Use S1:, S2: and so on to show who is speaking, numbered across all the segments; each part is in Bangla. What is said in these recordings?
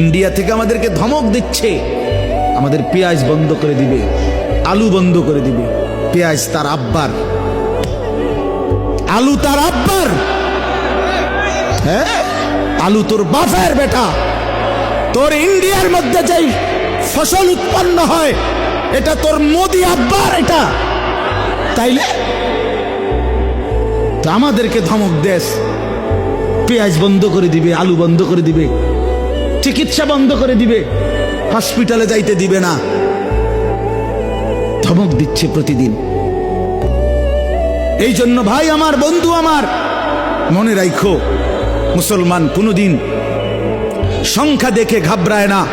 S1: ইন্ডিয়া থেকে আমাদেরকে ধমক দিচ্ছে। আমাদের পেঁয়াজ বন্ধ করে দিবে, আলু বন্ধ করে দিবে। পেঁয়াজ তার আব্বার। আলু তার আব্বার। হ্যাঁ? আলু তোর বাফের বেটা। তোর ইন্ডিয়ার মধ্যে যেই ফসল উৎপন্ন হয়, এটা তোর মোদি আব্বার এটা। তাইলে? আমাদেরকে ধমক দেশ পেঁয়াজ বন্ধ করে দিবে, আলু বন্ধ করে দিবে। চিকিৎসা বন্ধ করে দিবে। হসপিটালে যাইতে দিবে না। ধমক দিচ্ছে প্রতিদিন। এই জন্য ভাই আমার, বন্ধু আমার, মনে রাখো মুসলমান কোনোদিন সংখ্যা দেখে ঘাবড়ায় না।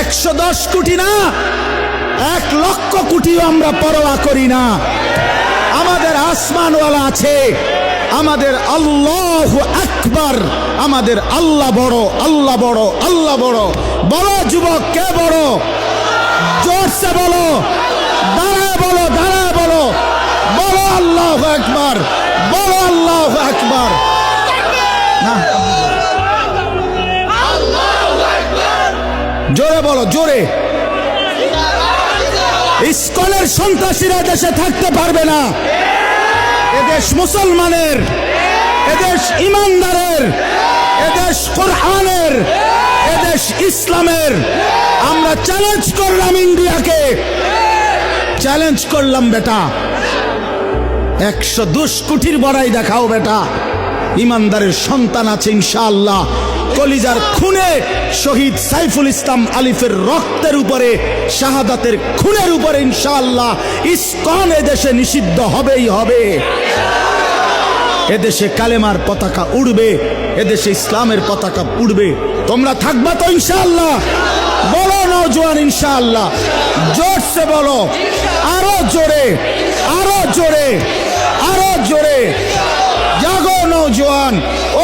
S1: একশো দশ কোটি না, এক লক্ষ কোটিও আমরা পরোয়া করি না। আমাদের আসমানওয়ালা আছে। আমাদের আল্লাহ আকবার। আমাদের আল্লাহ বড় আল্লাহ বড় আল্লাহ বড়। বড় যুবক, কে বড়? জোরসে বলো। দাঁড়ায় বলো দাঁড়ায় বলো। বলো আল্লাহ আকবার, বলো আল্লাহ আকবার। না। জোরে বলো, জোরে। ইস্কনের সন্ত্রাসীরা দেশে থাকতে পারবে না। এদেশ মুসলমানের এদেশ ইমানদারের এদেশ কোরআনের এদেশ ইসলামের। আমরা চ্যালেঞ্জ করলাম ইন্ডিয়াকে। চ্যালেঞ্জ করলাম বেটা। একশো দুশ কোটির বড়াই দেখাও বেটা। ইমানদারের সন্তান আছে ইনশাআল্লাহ। কলিজার খুনে শহীদ সাইফুল ইসলাম আলিফের রক্তের উপরে, শাহাদাতের খুনের উপরে ইনশাআল্লাহ। ইস্কন এদেশে নিষিদ্ধ হবেই হবে। এদেশে কালেমার পতাকা উড়বে, এদেশে ইসলামের পতাকা উড়বে। তোমরা থাকবা তো ইনশাআল্লাহ। বলো নৌজওয়ান ইনশাআল্লাহ। জোরসে বলো। আরও জোরে।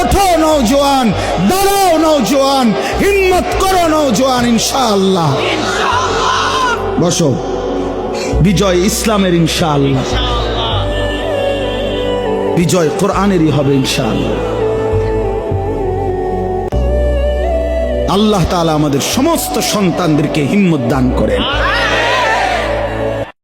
S1: ওঠো নৌজওয়ান দাঁড়াও নৌজওয়ান হিম্মত করো নৌজওয়ান ইনশাআল্লাহ। বসো। বিজয় ইসলামের ইনশাআল্লাহ। বিজয় কোরআনেরই হবে ইনশাআল্লাহ। আল্লাহ তাআলা আমাদের সমস্ত সন্তানদেরকে হিম্মত দান করেন।